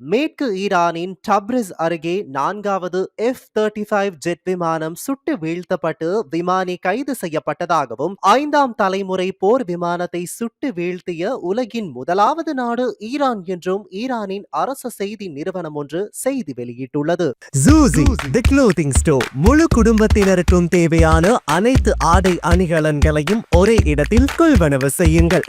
மேற்கு ஈரானின் டப்ரிஸ் அருகே நான்காவது எஃப் தேர்ட்டி ஃபைவ் ஜெட் விமானம் சுட்டு வீழ்த்தப்பட்டு விமானி கைது செய்யப்பட்டதாகவும் ஐந்தாம் தலைமுறை போர் விமானத்தை சுட்டு வீழ்த்திய உலகின் முதலாவது நாடு ஈரான் என்றும் ஈரானின் அரசு செய்தி நிறுவனம் ஒன்று செய்தி வெளியிட்டுள்ளது. ஜூசி தி க்ளோதிங் ஸ்டோர் முழு குடும்பத்தினருக்கும் தேவையான அனைத்து ஆடை அணிகலன்களையும் ஒரே இடத்தில் கொள்வனவு செய்யுங்கள்.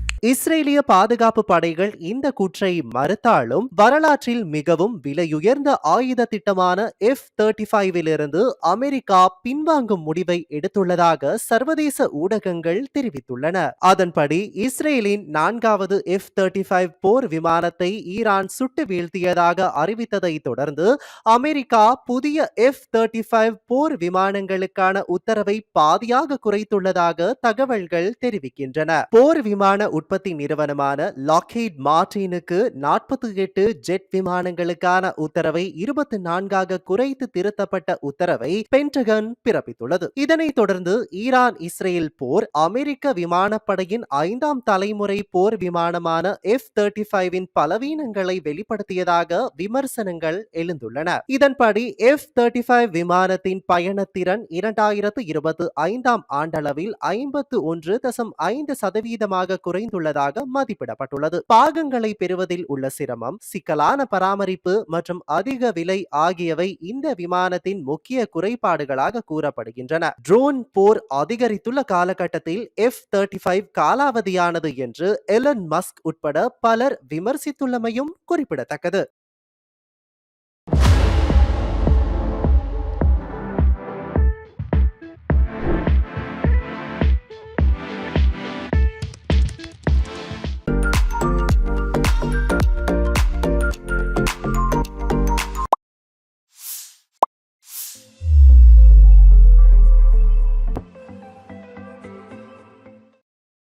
இஸ்ரேலிய பாதுகாப்பு படைகள் இந்த கூற்றை மறுத்தாலும் வரலாற்றில் மிகவும் விலையுயர்ந்த ஆயுத திட்டமான எஃப் தேர்ட்டி ஃபைவிலிருந்து அமெரிக்கா பின்வாங்கும் முடிவை எடுத்துள்ளதாக சர்வதேச ஊடகங்கள் தெரிவித்துள்ளன. அதன்படி இஸ்ரேலின் நான்காவது எஃப் தேர்ட்டி ஃபைவ் போர் விமானத்தை ஈரான் சுட்டு வீழ்த்தியதாக அறிவித்ததை தொடர்ந்து அமெரிக்கா புதிய எஃப் தேர்ட்டி ஃபைவ் போர் விமானங்களுக்கான உத்தரவை பாதியாக குறைத்துள்ளதாக தகவல்கள் தெரிவிக்கின்றன. போர் விமான உற்பத்தி நிறுவனமான லாக்ஹீட் மார்டினுக்கு நாற்பத்தி எட்டு ஜெட் விமானங்களுக்கான உத்தரவை இருபத்தி நான்காக குறைத்து திருத்தப்பட்ட உத்தரவை பென்டகன் பிறப்பித்துள்ளது. இதனைத் தொடர்ந்து ஈரான் இஸ்ரேல் போர் அமெரிக்க விமானப்படையின் ஐந்தாம் தலைமுறை போர் விமானமான எஃப் தேர்ட்டி ஃபைவின் பலவீனங்களை வெளிப்படுத்தியதாக விமர்சனங்கள் எழுந்துள்ளன. இதன்படி எஃப் தேர்ட்டி ஃபைவ் விமானத்தின் பயணத்திறன் இரண்டாயிரத்து இருபத்தி ஐந்தாம் ஆண்டளவில் ஐம்பத்து ஒன்று தசம் ஐந்து சதவீதமாக குறைந்துள்ளதாக மதிப்பிடப்பட்டுள்ளது. பாகங்களை பெறுவதில் உள்ள சிரமம் சிக்கலான பராமரிப்பு மற்றும் அதிக விலை ஆகியவை இந்த விமானத்தின் முக்கிய குறைபாடுகளாக கூறப்படுகின்றன. ட்ரோன் போர் அதிகரித்துள்ள காலகட்டத்தில் எஃப் தேர்ட்டி ஃபைவ் காலாவதியானது என்று எலன் மஸ்க் உட்பட பலர் விமர்சித்துள்ளமையும் குறிப்பிடத்தக்கது.